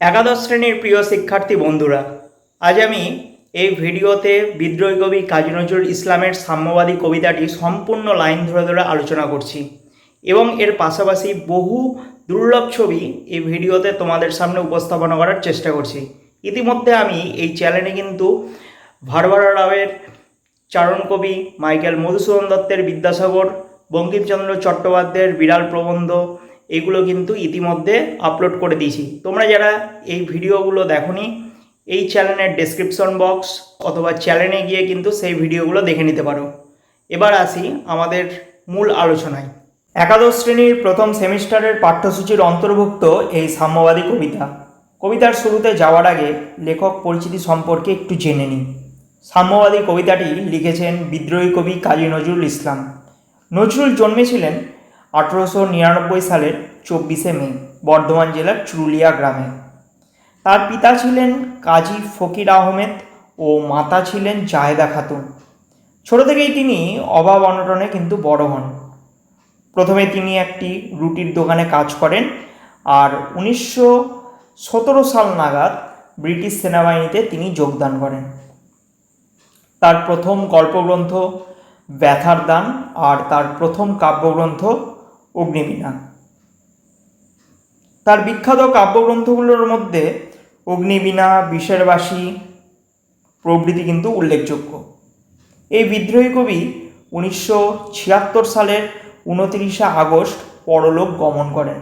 একাদশ শ্রেণির প্রিয় শিক্ষার্থী বন্ধুরা, আজ আমি এই ভিডিওতে বিদ্রোহী কবি কাজী নজরুল ইসলামের সাম্যবাদী কবিতাটি সম্পূর্ণ লাইন ধরে ধরে আলোচনা করছি এবং এর পাশাপাশি বহু দুর্লভ ছবি এই ভিডিওতে তোমাদের সামনে উপস্থাপনা করার চেষ্টা করছি। ইতিমধ্যে আমি এই চ্যানেলে কিন্তু ভারভারা রাওয়ের চারণ কবি মাইকেল মধুসূদন দত্তের বিদ্যাসাগর, বঙ্কিমচন্দ্র চট্টোপাধ্যায়ের বিড়াল প্রবন্ধ এগুলো কিন্তু ইতিমধ্যে আপলোড করে দিয়েছি। তোমরা যারা এই ভিডিওগুলো দেখোনি, এই চ্যানেলের ডেসক্রিপশন বক্স অথবা চ্যানেলে গিয়ে কিন্তু সেই ভিডিওগুলো দেখে নিতে পারো। এবার আসি আমাদের মূল আলোচনায়। একাদশ শ্রেণির প্রথম সেমিস্টারের পাঠ্যসূচির অন্তর্ভুক্ত এই সাম্যবাদী কবিতা। কবিতার শুরুতে যাওয়ার আগে লেখক পরিচিতি সম্পর্কে একটু জেনে নিই। সাম্যবাদী কবিতাটি লিখেছেন বিদ্রোহী কবি কাজী নজরুল ইসলাম। নজরুল জন্মেছিলেন আঠেরোশো নিরানব্বই সালের চব্বিশে মে, বর্ধমান জেলার চুরুলিয়া গ্রামে। তার পিতা ছিলেন কাজী ফকির আহমেদ ও মাতা ছিলেন জাহেদা খাতুন। ছোট থেকেই তিনি অভাব অনটনে কিন্তু বড় হন। প্রথমে তিনি একটি রুটির দোকানে কাজ করেন আর উনিশশো সতেরো সাল নাগাদ ব্রিটিশ সেনাবাহিনীতে তিনি যোগদান করেন। তার প্রথম গল্পগ্রন্থ ব্যথার দান আর তার প্রথম কাব্যগ্রন্থ অগ্নিবীণা। তার বিখ্যাত কাব্যগ্রন্থগুলোর মধ্যে অগ্নিবীণা বিষেরবাসী প্রভৃতি কিন্তু উল্লেখযোগ্য। এই বিদ্রোহী কবি উনিশশো ছিয়াত্তর সালের উনতিরিশে আগস্ট পরলোক গমন করেন।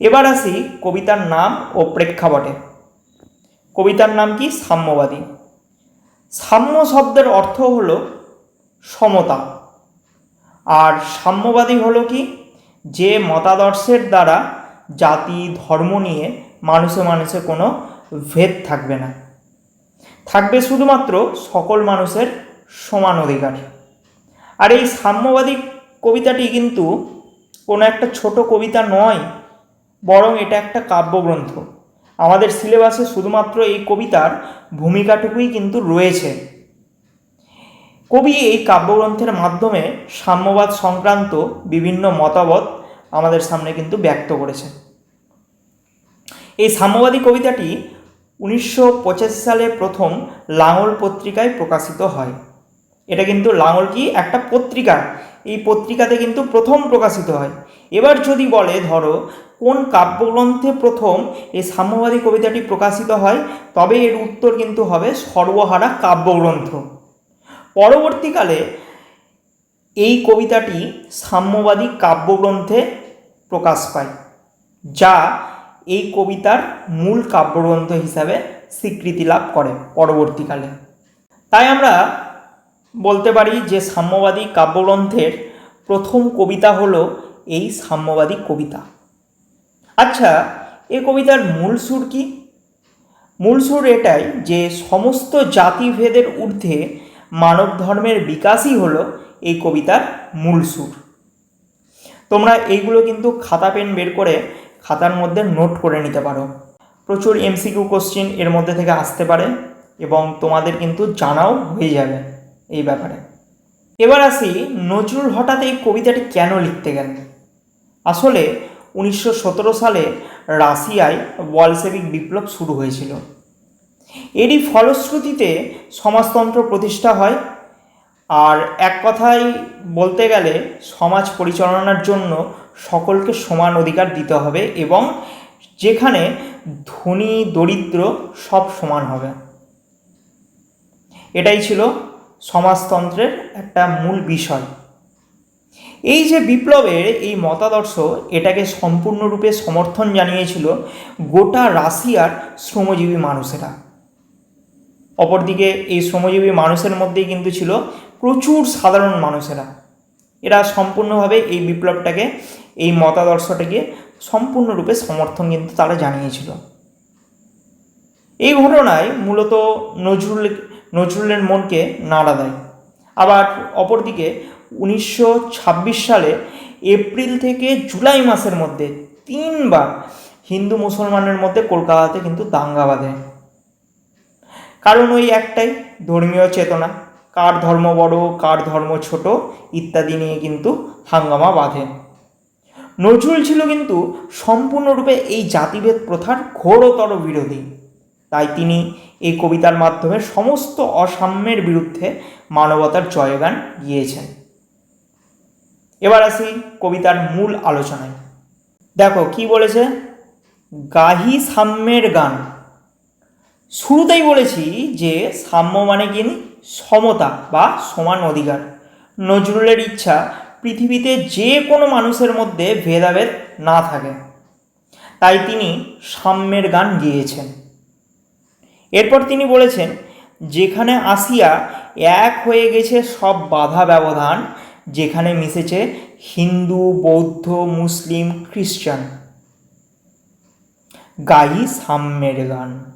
এবার আসি কবিতার নাম ও প্রেক্ষাপটে। কবিতার নাম কি? সাম্যবাদী। সাম্য শব্দের অর্থ হল সমতা। আর সাম্যবাদী হলো কি? যে মতাদর্শের দ্বারা জাতি, ধর্ম নিয়ে মানুষে মানুষে কোনো ভেদ থাকবে না। থাকবে শুধুমাত্র সকল মানুষের সমান অধিকার। আর এই সাম্যবাদী কবিতাটি কিন্তু কোনো একটা ছোট কবিতা নয়, বরং এটা একটা কাব্যগ্রন্থ। আমাদের সিলেবাসে শুধুমাত্র এই কবিতার ভূমিকাটুকুই কিন্তু রয়েছে। কবি এই কাব্যগ্রন্থের মাধ্যমে সাম্যবাদ সংক্রান্ত বিভিন্ন মতামত আমাদের সামনে কিন্তু ব্যক্ত করেছে এই সাম্যবাদী কবিতাটি উনিশশো পঁচাশি সালে প্রথম লাঙল পত্রিকায় প্রকাশিত হয়। এটা কিন্তু লাঙল কি? একটা পত্রিকা। এই পত্রিকাতে কিন্তু প্রথম প্রকাশিত হয়। এবার যদি বলে, ধরো, কোন কাব্যগ্রন্থে প্রথম এই সাম্যবাদী কবিতাটি প্রকাশিত হয়, তবে এর উত্তর কিন্তু হবে সর্বহারা কাব্যগ্রন্থ। পরবর্তীকালে এই কবিতাটি সাম্যবাদী কাব্যগ্রন্থে প্রকাশ পায়, যা এই কবিতার মূল কাব্যগ্রন্থ হিসাবে স্বীকৃতি লাভ করে পরবর্তীকালে। তাই আমরা বলতে পারি যে সাম্যবাদী কাব্যগ্রন্থের প্রথম কবিতা হলো এই সাম্যবাদী কবিতা। আচ্ছা এই কবিতার মূল সুর কি? মূল সুর এটাই যে সমস্ত জাতিভেদের ঊর্ধ্বে মানব ধর্মের বিকাশই হলো এই কবিতার মূল সুর। তোমরা এইগুলো কিন্তু খাতা পেন বের করে খাতার মধ্যে নোট করে নিতে পারো। প্রচুর এমসিকিউ কোশ্চিন এর মধ্যে থেকে আসতে পারে এবং তোমাদের কিন্তু জানাও হয়ে যাবে এই ব্যাপারে। এবার আসি নজরুল হঠাৎ এই কবিতাটি কেন লিখতে গেলেন? আসলে উনিশশো সতেরো সালে রাশিয়ায় বলসেবিক বিপ্লব শুরু হয়েছিল। এরই ফলশ্রুতিতে সমাজতন্ত্র প্রতিষ্ঠা হয়। আর এক কথায় বলতে গেলে, সমাজ পরিচালনার জন্য সকলকে সমান অধিকার দিতে হবে এবং যেখানে ধনী, দরিদ্র সব সমান হবে। এটাই ছিল সমাজতন্ত্রের একটা মূল বিষয়। এই যে বিপ্লবের এই মতাদর্শ, এটাকে সম্পূর্ণরূপে সমর্থন জানিয়েছিল গোটা রাশিয়ার শ্রমজীবী মানুষেরা। অপরদিকে এই শ্রমজীবী মানুষের মধ্যেই কিন্তু ছিল প্রচুর সাধারণ মানুষেরা। এরা সম্পূর্ণভাবে এই বিপ্লবটাকে, এই মতাদর্শটাকে সম্পূর্ণরূপে সমর্থন কিন্তু তারা জানিয়েছিল। এই ঘটনায় মূলত নজরুল, নজরুলের মনকে নাড়া দেয়। আবার অপরদিকে উনিশশো ছাব্বিশ সালে এপ্রিল থেকে জুলাই মাসের মধ্যে তিনবার হিন্দু মুসলমানের মধ্যে কলকাতাতে কিন্তু দাঙ্গা বাঁধে। কারণ ওই একটাই, ধর্মীয় চেতনা। কার ধর্ম বড়, কার ধর্ম ছোট, ইত্যাদি নিয়ে কিন্তু হাঙ্গামা বাঁধে। নজরুল ছিল কিন্তু সম্পূর্ণরূপে এই জাতিভেদ প্রথার ঘোরতর বিরোধী। তাই তিনি এই কবিতার মাধ্যমে সমস্ত অসাম্যের বিরুদ্ধে মানবতার জয়গান গিয়েছেন। এবার আসি কবিতার মূল আলোচনায়। দেখো, কি বলেছে? গাহি সাম্যের গান। শুরুতেই বলেছি যে সাম্য মানে কি সমতা বা সমান অধিকার। নজরুলের ইচ্ছা পৃথিবীতে যে কোনো মানুষের মধ্যে ভেদাভেদ না থাকে। তাই তিনি সাম্যের গান গেয়েছেন। এরপর তিনি বলেছেন, যেখানে আসিয়া এক হয়ে গেছে সব বাধা ব্যবধান, যেখানে মিশেছে হিন্দু, বৌদ্ধ, মুসলিম, খ্রিস্টান। গাই সাম্যের গান।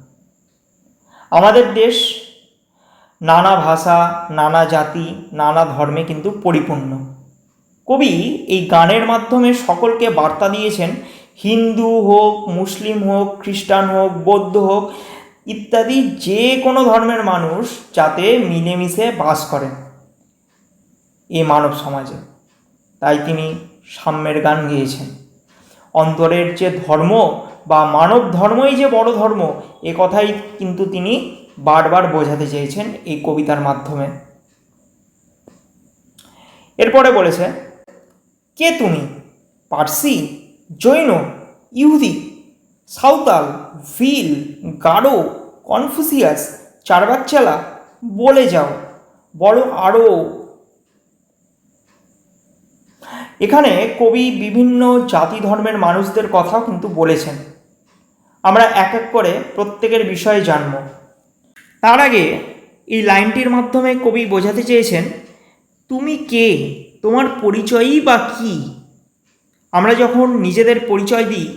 আমাদের দেশ নানা ভাষা, নানা জাতি, নানা ধর্মে কিন্তু পরিপূর্ণ। কবি এই গানের মাধ্যমে সকলকে বার্তা দিয়েছেন, হিন্দু হোক, মুসলিম হোক, খ্রিস্টান হোক, বৌদ্ধ হোক, ইত্যাদি যে কোনো ধর্মের মানুষ যাতে মিলেমিশে বাস করেন এই মানব সমাজে। তাই তিনি সাম্যের গান গেয়েছেন। অন্তরের যে ধর্ম বা মানব ধর্মই যে বড় ধর্ম, এ কথাই কিন্তু তিনি বারবার বোঝাতে চেয়েছেন এই কবিতার মাধ্যমে। এরপরে বলেছে, কে তুমি? পার্সি? জৈন? ইহুদি? সাঁওতাল? ভিল? গাঢ় কনফুসিয়াস? চারবাকচালা? বলে যাও। বড় আরও এখানে কবি বিভিন্ন জাতি ধর্মের মানুষদের কথাও কিন্তু বলেছেন। আমরা এক এক করে প্রত্যেকের বিষয়ে জানব। তার আগে এই লাইনটির মাধ্যমে কবি বোঝাতে চেয়েছেন, তুমি কে? তোমার পরিচয়ই বা কী? আমরা যখন নিজেদের পরিচয় দিই,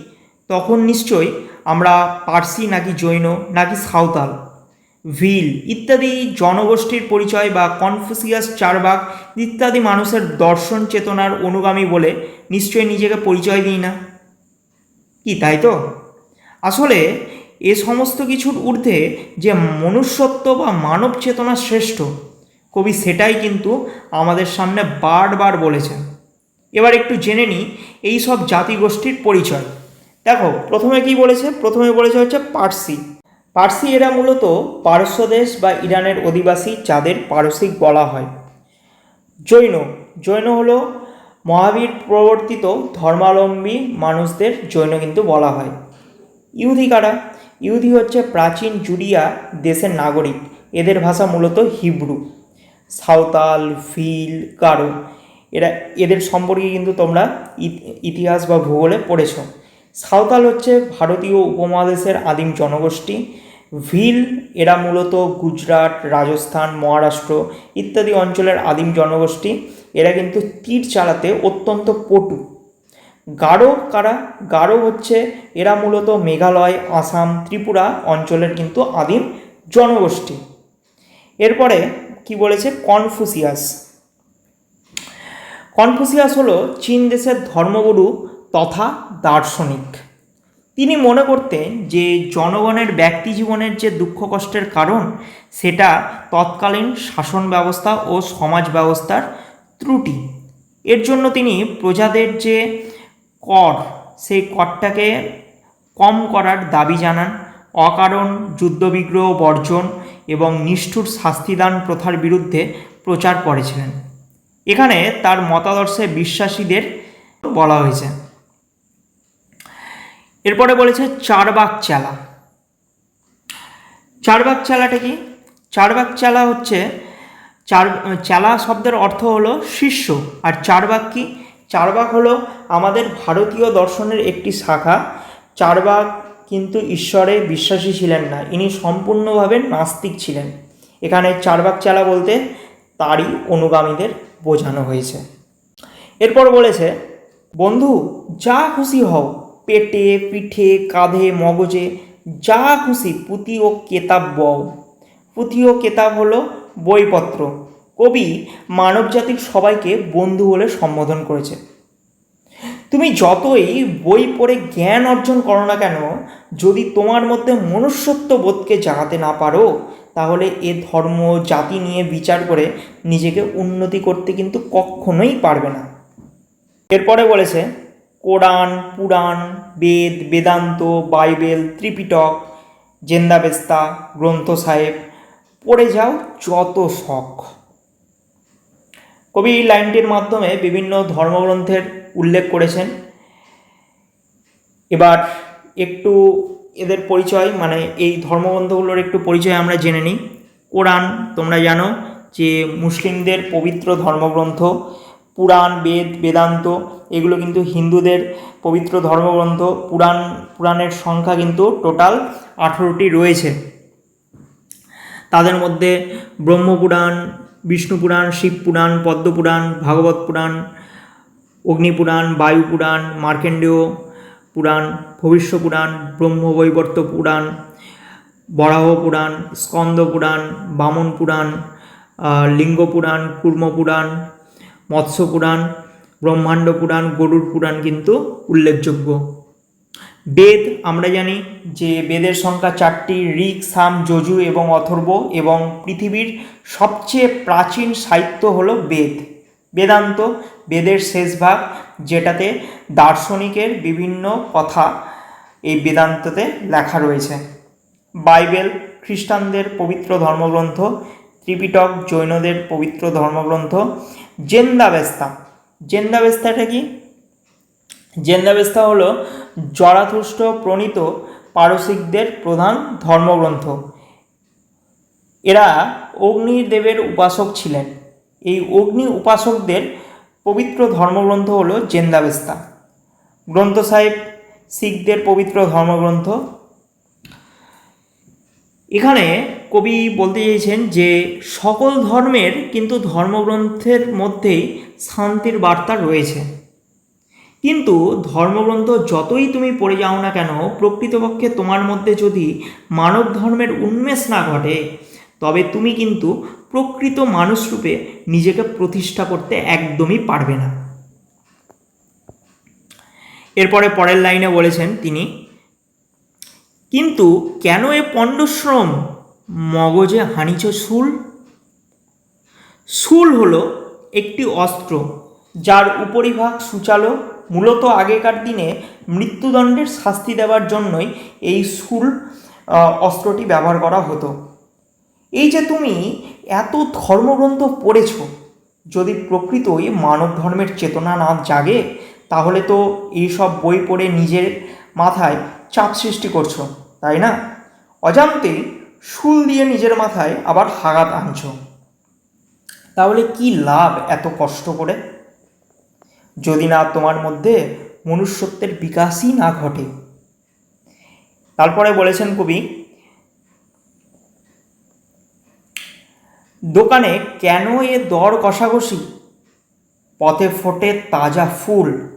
তখন নিশ্চয়ই আমরা পার্সি নাকি জৈন নাকি সাঁওতাল। ভিল ইত্যাদি জনগোষ্ঠীর পরিচয় বা কনফুসিয়াস চারবাক ইত্যাদি মানুষের দর্শন চেতনার অনুগামী বলে নিশ্চয়ই নিজেকে পরিচয় দিই না। কি, তাই তো? আসলে এ সমস্ত কিছুর ঊর্ধ্বে যে মনুষ্যত্ব বা মানব চেতনা শ্রেষ্ঠ, কবি সেটাই কিন্তু আমাদের সামনে বারবার বলেছেন। এবার একটু জেনে নিই এই সব জাতিগোষ্ঠীর পরিচয়। দেখো, প্রথমে কি বলেছে? প্রথমে বলেছে হচ্ছে পার্সি। পার্সি এরা মূলত পারস্য দেশ বা ইরানের অধিবাসী যাদের পারসিক বলা হয়। জৈন জৈন হলো মহাবীর প্রবর্তিত ধর্মাবলম্বী মানুষদের জৈন কিন্তু বলা হয়। ইহুদি কারা? ইহুদি হচ্ছে প্রাচীন জুডিয়া দেশের নাগরিক। এদের ভাষা মূলত হিব্রু। সাঁওতাল, ফিল, কারও। এরা, এদের সম্পর্কে কিন্তু তোমরা ইতিহাস বা ভূগোলে পড়েছ। সাঁওতাল হচ্ছে ভারতীয় উপমহাদেশের আদিম জনগোষ্ঠী। ভিল, এরা মূলত গুজরাট, রাজস্থান, মহারাষ্ট্র ইত্যাদি অঞ্চলের আদিম জনগোষ্ঠী। এরা কিন্তু তীর চালাতে অত্যন্ত পটু। গারো কারা? গারো হচ্ছে, এরা মূলত মেঘালয়, আসাম, ত্রিপুরা অঞ্চলের কিন্তু আদিম জনগোষ্ঠী। এরপরে কি বলেছে? কনফুসিয়াস। কনফুসিয়াস হলো চীন দেশের ধর্মগুরু তথা দার্শনিক। তিনি মনে করতেন যে জনগণের ব্যক্তি জীবনের যে দুঃখ কষ্টের কারণ, সেটা তৎকালীন শাসন ব্যবস্থা ও সমাজ ব্যবস্থার ত্রুটি। এর জন্য তিনি প্রজাদের যে কর, সেই করটাকে কম করার দাবি জানান। অকারণ, যুদ্ধবিগ্রহ বর্জন এবং নিষ্ঠুর শাস্তিদান প্রথার বিরুদ্ধে প্রচার করেছিলেন। এখানে তার মতাদর্শে বিশ্বাসীদের বলা হয়েছে। এরপরে বলেছে চারবাক চালা। চারবাক চালাটা কি? চারবাক চালা হচ্ছে, চার, চালা শব্দের অর্থ হলো শিষ্য। আর চারবাক কি? চারবাক হলো আমাদের ভারতীয় দর্শনের একটি শাখা। চারবাক কিন্তু ঈশ্বরে বিশ্বাসী ছিলেন না, ইনি সম্পূর্ণভাবে নাস্তিক ছিলেন। এখানে চারবাক চালা বলতে তারই অনুগামীদের বোঝানো হয়েছে। এরপর বলেছে, বন্ধু, যা খুশি হও পেটে, পিঠে, কাঁধে, মগজে, যা খুশি পুঁথি ও কেতাব বও। পুঁথি ও কেতাব হলো বইপত্র। কবি মানবজাতির সবাইকে বন্ধু বলে সম্বোধন করেছে। তুমি যতই বই পড়ে জ্ঞান অর্জন করো না কেন, যদি তোমার মধ্যে মনুষ্যত্ব বোধকে জাগাতে না পারো, তাহলে এ ধর্ম, জাতি নিয়ে বিচার করে নিজেকে উন্নতি করতে কিন্তু কখনোই পারবে না। এরপরে বলেছে Quran, Purana, Veda, Vedanta, Bible, Tripitaka, Zend Avesta, Granth Sahib, পড়ে যাও যত শখ। কবি লাইনটির মাধ্যমে বিভিন্ন ধর্মগ্রন্থের উল্লেখ করেছেন। এবার একটু এদের পরিচয় মানে এই ধর্মগ্রন্থগুলোর একটু পরিচয় আমরা জেনে নিই। কোরআন, তোমরা জানো যে মুসলিমদের পবিত্র ধর্মগ্রন্থ। পুরাণ, বেদ, বেদান্ত, এগুলো কিন্তু হিন্দুদের পবিত্র ধর্মগ্রন্থ। পুরাণ, পুরাণের সংখ্যা কিন্তু টোটাল আঠেরোটি রয়েছে। তাদের মধ্যে ব্রহ্মপুরাণ বিষ্ণু পুরাণ, শিব পুরাণ পদ্মপুরাণ ভাগবত পুরাণ অগ্নিপুরাণ বায়ু পুরাণ, মার্কেন্ডেয় পুরাণ, ভবিষ্য পুরাণ ব্রহ্মবৈবর্ত পুরাণ, বরাহ পুরাণ, স্কন্দ পুরাণ, বামন পুরাণ লিঙ্গ পুরাণ, কুর্ম পুরাণ মৎস্য পুরাণ, ব্রহ্মাণ্ড পুরাণ গরুড় পুরাণ কিন্তু উল্লেখযোগ্য। বেদ, আমরা জানি যে বেদের সংখ্যা চারটি, ঋক, সাম, যজু এবং অথর্ব এবং পৃথিবীর সবচেয়ে প্রাচীন সাহিত্য হলো বেদ। বেদান্ত বেদের শেষ ভাগ, যেটাতে দার্শনিকের বিভিন্ন কথা এই বেদান্ততে লেখা রয়েছে। বাইবেল, খ্রিস্টানদের পবিত্র ধর্মগ্রন্থ, ত্রিপিটক, জৈনদের পবিত্র ধর্মগ্রন্থ জেন্দাবেস্তা। জেন্দাবেস্তাটা কি? জেন্দাবেস্তা হলো জরাথুষ্ট প্রণীত পারসিকদের প্রধান ধর্মগ্রন্থ। এরা অগ্নিদেবের উপাসক ছিলেন। এই অগ্নি উপাসকদের পবিত্র ধর্মগ্রন্থ হলো জেন্দাবেস্তা। গ্রন্থ সাহেব শিখদের পবিত্র ধর্মগ্রন্থ এখানে কবি বলতে চেয়েছেন যে সকল ধর্মের কিন্তু ধর্মগ্রন্থের মধ্যেই শান্তির বার্তা রয়েছে। কিন্তু ধর্মগ্রন্থ যতই তুমি পড়ে যাও না কেন, প্রকৃতপক্ষে তোমার মধ্যে যদি মানব ধর্মের উন্মেষ না ঘটে, তবে তুমি কিন্তু প্রকৃত মানুষরূপে নিজেকে প্রতিষ্ঠা করতে একদমই পারবে না। এরপরে পরের লাইনে বলেছেন তিনি কিন্তু কেন এ পণ্ডশ্রম? মগজে হানিছ শুল শুল হলো একটি অস্ত্র, যার উপরিভাগ সুচালো, মূলত আগেকার দিনে মৃত্যুদণ্ডের শাস্তি দেওয়ার জন্যই এই শুল অস্ত্রটি ব্যবহার করা হতো। এই যে তুমি এত ধর্মগ্রন্থ পড়েছ, যদি প্রকৃতই মানব ধর্মের চেতনা না জাগে, তাহলে তো এইসব বই পড়ে নিজের মাথায় চাপ সৃষ্টি করছ, তাই না? অজান্তেই শুল দিয়ে নিজের মাথায় আবার হাগাত আনছো। তাহলে কি লাভ এত কষ্ট করে? যদি না তোমার মধ্যে মনুষ্যত্বের বিকাশই না ঘটে। তারপরে বলেছেন কবি, দোকানে কেন এ দর কষাকষি? পথে ফোটে তাজা ফুল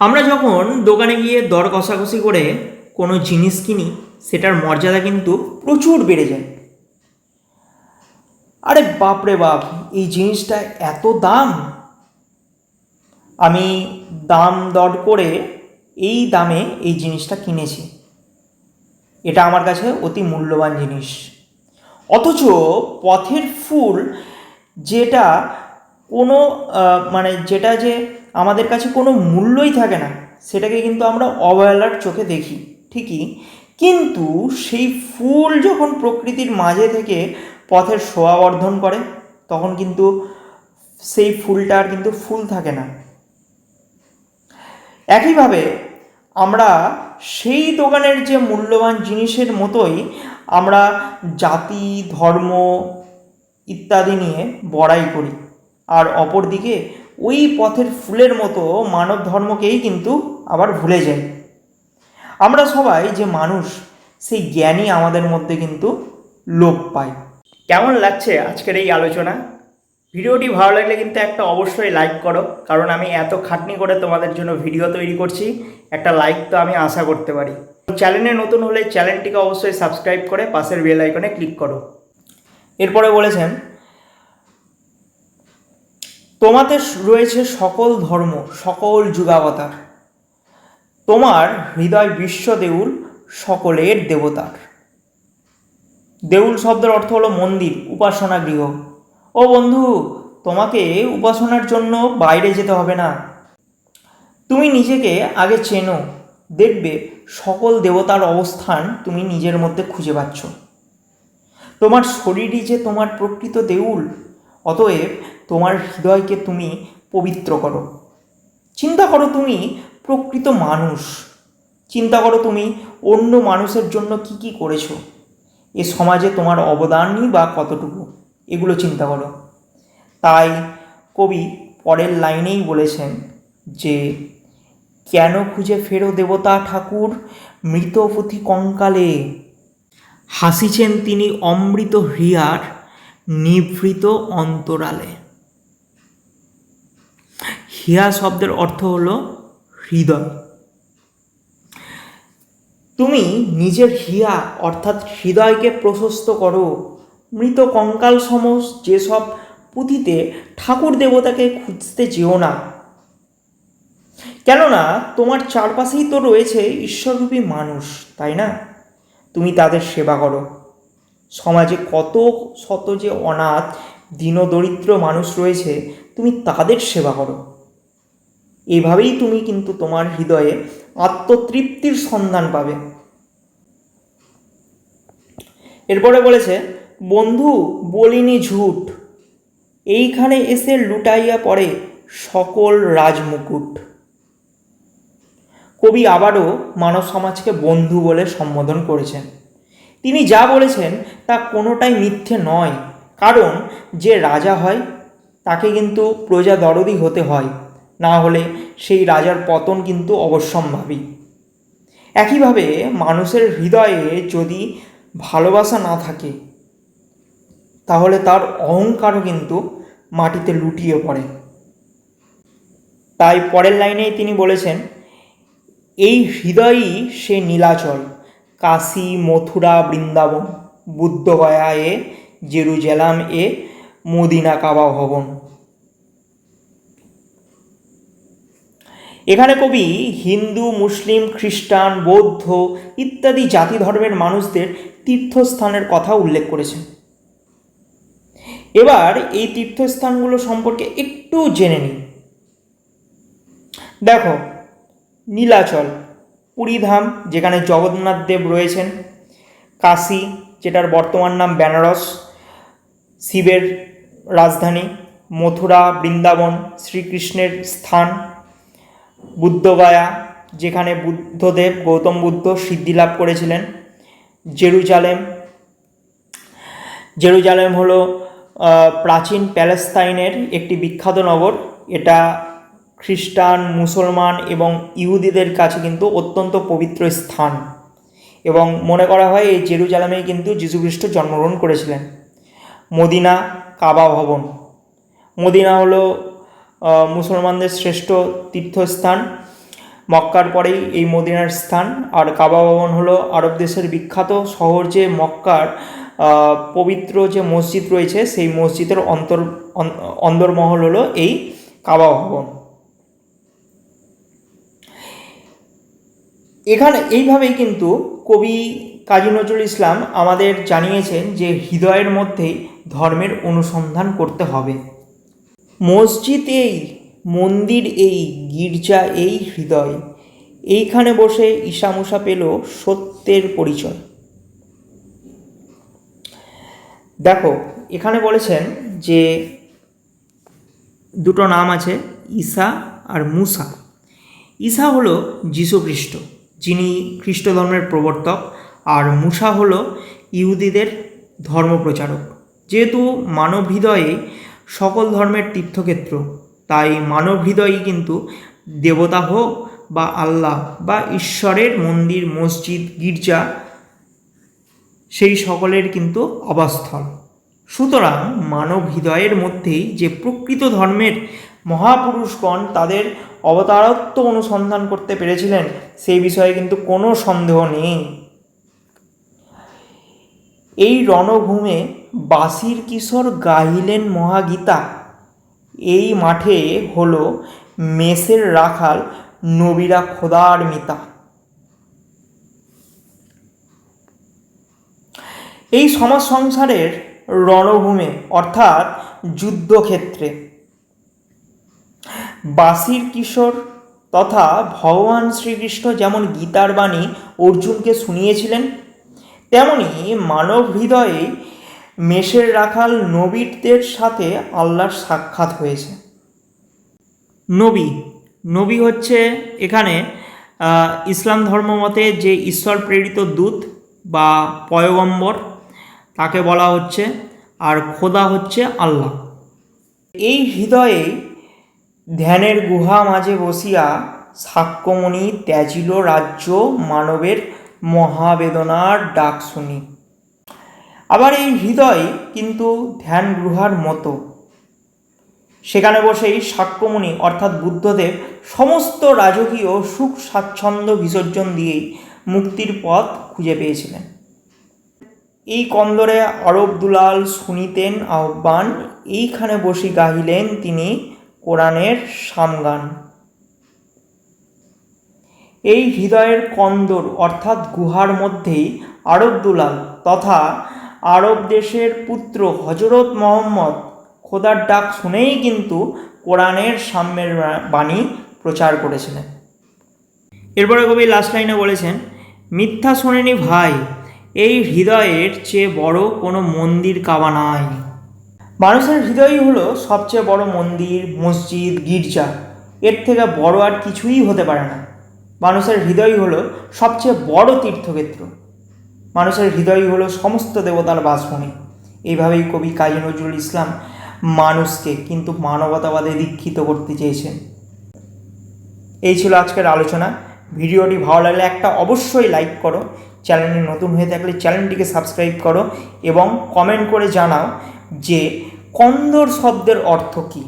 আমরা যখন দোকানে গিয়ে দর কষাকষি করে কোনো জিনিস কিনি, সেটার মর্যাদা কিন্তু প্রচুর বেড়ে যায়। আরে বাপরে বাপ, এই জিনিসটা এত দাম? আমি দাম দর করে এই দামে এই জিনিসটা কিনেছি। এটা আমার কাছে অতি মূল্যবান জিনিস। অথচ পথের ফুল যেটা কোনো মানে যেটা যে আমাদের কাছে কোনো মূল্যই থাকে না। সেটাকে কিন্তু আমরা অবহেলার চোখে দেখি, ঠিকই? কিন্তু সেই ফুল যখন প্রকৃতির মাঝে থেকে পথের শোভাবর্ধন করে, তখন কিন্তু সেই ফুলটা আর কিন্তু ফুল থাকে না। একইভাবে আমরা সেই দোকানের যে মূল্যবান জিনিসের মতোই আমরা জাতি, ধর্ম ইত্যাদি নিয়ে বড়াই করি। আর অপরদিকে ওই পথের ফুলের মতো মানব ধর্মকেই কিন্তু আবার ভুলে যায়। আমরা সবাই যে মানুষ, সেই জ্ঞানই আমাদের মধ্যে কিন্তু লোপ পায়। কেমন লাগছে আজকের এই আলোচনা? ভিডিওটি ভালো লাগলে কিন্তু একটা অবশ্যই লাইক করো, কারণ আমি এত খাটনি করে তোমাদের জন্য ভিডিও তৈরি করছি, একটা লাইক তো আমি আশা করতে পারি। চ্যানেলে নতুন হলে চ্যানেলটিকে অবশ্যই সাবস্ক্রাইব করে পাশের বেল আইকনে ক্লিক করো। এরপরে বলেছেন তোমাতে রয়েছে সকল ধর্ম, সকল যুগাবতার। তোমার হৃদয় বিশ্ব দেউল সকলের দেবতার। দেউল শব্দের অর্থ হলো মন্দির, উপাসনা গৃহ। ও বন্ধু, তোমাকে উপাসনার জন্য বাইরে যেতে হবে না। তুমি নিজেকে আগে চেনো, দেখবে সকল দেবতার অবস্থান তুমি নিজের মধ্যে খুঁজে পাচ্ছ। তোমার শরীরই যে তোমার প্রকৃত দেউল, অতএব তোমার হৃদয়কে তুমি পবিত্র করো। চিন্তা করো তুমি প্রকৃত মানুষ। চিন্তা করো তুমি অন্য মানুষের জন্য কি কি করেছ। এ সমাজে তোমার অবদানই বা কতটুকু, এগুলো চিন্তা করো। তাই কবি পরের লাইনেই বলেছেন যে, কেন খুঁজে ফেরো দেবতা ঠাকুর মৃত পুঁথি কঙ্কালে? হাসিছেন তিনি অমৃত হৃয়ার নিভৃত অন্তরালে। হিয়া শব্দের অর্থ হলো হৃদয়। তুমি নিজের হিয়া, অর্থাৎ হৃদয়কে প্রশস্ত করো। মৃত কঙ্কাল সম যেসব পুঁথিতে ঠাকুর দেবতাকে খুঁজতে যেও না। কেননা, তোমার চারপাশেই তো রয়েছে ঈশ্বররূপী মানুষ, তাই না? তুমি তাদের সেবা করো। সমাজে কত শত যে অনাথ, দীনদরিদ্র মানুষ রয়েছে, তুমি তাদের সেবা করো। এভাবেই তুমি কিন্তু তোমার হৃদয়ে আত্মতৃপ্তির সন্ধান পাবে। এরপরে বলেছে, বন্ধু, বলিনি ঝুট। এইখানে এসে লুটাইয়া পড়ে সকল রাজমুকুট। কবি আবারও মানব সমাজকে বন্ধু বলে সম্বোধন করেছেন। তিনি যা বলেছেন তা কোনোটাই মিথ্যে নয়, কারণ যে রাজা হয়, তাকে কিন্তু প্রজা দরদি হতে হয়। না হলে সেই রাজার পতন কিন্তু অবশ্যম্ভাবী। একইভাবে মানুষের হৃদয়ে যদি ভালোবাসা না থাকে, তাহলে তার অহংকারও কিন্তু মাটিতে লুটিয়ে পড়ে। তাই পরের লাইনেই তিনি বলেছেন, এই হৃদয়ই সে নীলাচল, কাশী, মথুরা, বৃন্দাবন বুদ্ধগয়া এ জেরুজালাম এ মদিনা কাবা ভবন। এখানে কবি হিন্দু, মুসলিম, খ্রিস্টান, বৌদ্ধ ইত্যাদি জাতি ধর্মের মানুষদের তীর্থস্থানের কথা উল্লেখ করেছেন। এবার এই তীর্থস্থানগুলো সম্পর্কে একটু জেনে নিই। দেখো, নীলাচল, পুরীধাম, যেখানে জগন্নাথ দেব রয়েছেন, কাশী, যেটার বর্তমান নাম বেনারস, শিবের রাজধানী, মথুরা, বৃন্দাবন, শ্রীকৃষ্ণের স্থান বুদ্ধগয়া, যেখানে বুদ্ধদেব গৌতম বুদ্ধ সিদ্ধি লাভ করেছিলেন। জেরুজালেম জেরুজালেম হলো প্রাচীন প্যালেস্তাইনের একটি বিখ্যাত নগর। এটা খ্রিস্টান, মুসলমান এবং ইহুদিদের কাছে কিন্তু অত্যন্ত পবিত্র স্থান। এবং মনে করা হয়, এই জেরুজালেমেই কিন্তু যীশুখ্রিস্ট জন্মগ্রহণ করেছিলেন। মদিনা কাবা ভবন। মদিনা হলো মুসলমানদের শ্রেষ্ঠ তীর্থস্থান। মক্কার পরেই এই মদিনার স্থান। আর কাবা ভবন হলো আরব দেশের বিখ্যাত শহর যে মক্কার পবিত্র যে মসজিদ রয়েছে, সেই মসজিদের অন্তর, অন- অন্দরমহল হলো এই কাবা ভবন। এখানে এইভাবেই কিন্তু কবি কাজী নজরুল ইসলাম আমাদের জানিয়েছেন যে হৃদয়ের মধ্যেই ধর্মের অনুসন্ধান করতে হবে। মসজিদ এই মন্দির এই, গির্জা এই হৃদয়। এইখানে বসে ঈশামুষা পেল সত্যের পরিচয়। দেখো, এখানে বলেছেন যে দুটো নাম আছে, ঈসা আর মুসা। ঈসা হলো যীশুখ্রিস্ট যিনি খ্রিস্ট ধর্মের প্রবর্তক, আর মুসা হলো ইহুদিদের ধর্মপ্রচারক। যেহেতু মানব হৃদয়ে সকল ধর্মের তীর্থক্ষেত্র। তাই মানব হৃদয়ই কিন্তু দেবতা হোক বা আল্লাহ বা ঈশ্বরের মন্দির, মসজিদ, গির্জা, সেই সকলের কিন্তু আবাসস্থল। সুতরাং মানব হৃদয়ের মধ্যেই যে প্রকৃত ধর্মের মহাপুরুষগণ তাদের অবতারত্ব অনুসন্ধান করতে পেরেছিলেন, সেই বিষয়ে কিন্তু কোনো সন্দেহ নেই। এই রণভূমে বাসির কিশোর গাহিলেন মহাগীতা। এই মাঠে হলো মেসের রাখাল, নবীরা খোদার মিতা। এই সমাজ সংসারের রণভূমে, অর্থাৎ যুদ্ধক্ষেত্রে। বাসির কিশোর তথা ভগবান শ্রীকৃষ্ণ যেমন গীতার বাণী অর্জুনকে শুনিয়েছিলেন, তেমনি মানব হৃদয়ে মেষের রাখাল নবীদের সাথে আল্লাহর সাক্ষাৎ হয়েছে। নবী নবী হচ্ছে এখানে ইসলাম ধর্ম মতে যে ঈশ্বর প্রেরিত দূত বা পয়গম্বর, তাকে বলা হচ্ছে, আর খোদা হচ্ছে আল্লাহ। এই হৃদয়ে ধ্যানের গুহা মাঝে বসিয়া সাক্ষ্যমণি ত্যাজিল রাজ্য মানবের মহাবেদনার ডাক শুনি। আবার এই হৃদয় কিন্তু ধ্যান গুহার মতো। সেখানে বসেই সাক্ষ্যমণি অর্থাৎ বুদ্ধদেব সমস্ত রাজকীয় সুখ স্বাচ্ছন্দ্য বিসর্জন দিয়েই মুক্তির পথ খুঁজে পেয়েছিলেন। এই কন্দরে আরব দুলাল শুনিতেন আহ্বান, এইখানে বসে গাহিলেন তিনি কোরআনের সামগান। এই হৃদয়ের কন্দর অর্থাৎ গুহার মধ্যেই আরব দুলাল তথা আরব দেশের পুত্র হজরত মোহাম্মদ খোদার ডাক শুনেই কিন্তু কোরআনের সাম্যের বাণী প্রচার করেছিলেন। এরপরে কবি লাস্ট লাইনে বলেছেন, মিথ্যা শোনেনি ভাই, এই হৃদয়ের চেয়ে বড় কোনো মন্দির কাবা নাই। মানুষের হৃদয়ই হলো সবচেয়ে বড় মন্দির, মসজিদ, গির্জা। এর থেকে বড় আর কিছুই হতে পারে না। মানুষের হৃদয় হলো সবচেয়ে বড় তীর্থক্ষেত্র। মানুষের হৃদয় হলো সমস্ত দেবতার বাসভূমি। এইভাবেই কবি কাজী নজরুল ইসলাম মানুষকে কিন্তু মানবতাবাদে দীক্ষিত করতে চেয়েছেন। এই ছিল আজকের আলোচনা। ভিডিওটি ভালো লাগলে একটা অবশ্যই লাইক করো। চ্যানেলে নতুন হয়ে থাকলে চ্যানেলটিকে সাবস্ক্রাইব করো এবং কমেন্ট করে জানাও যে কন্দর শব্দের অর্থ কী।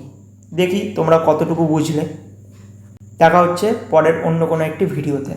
দেখি তোমরা কতটুকু বুঝলে। দেখা হচ্ছে পরের অন্য কোনো একটি ভিডিওতে।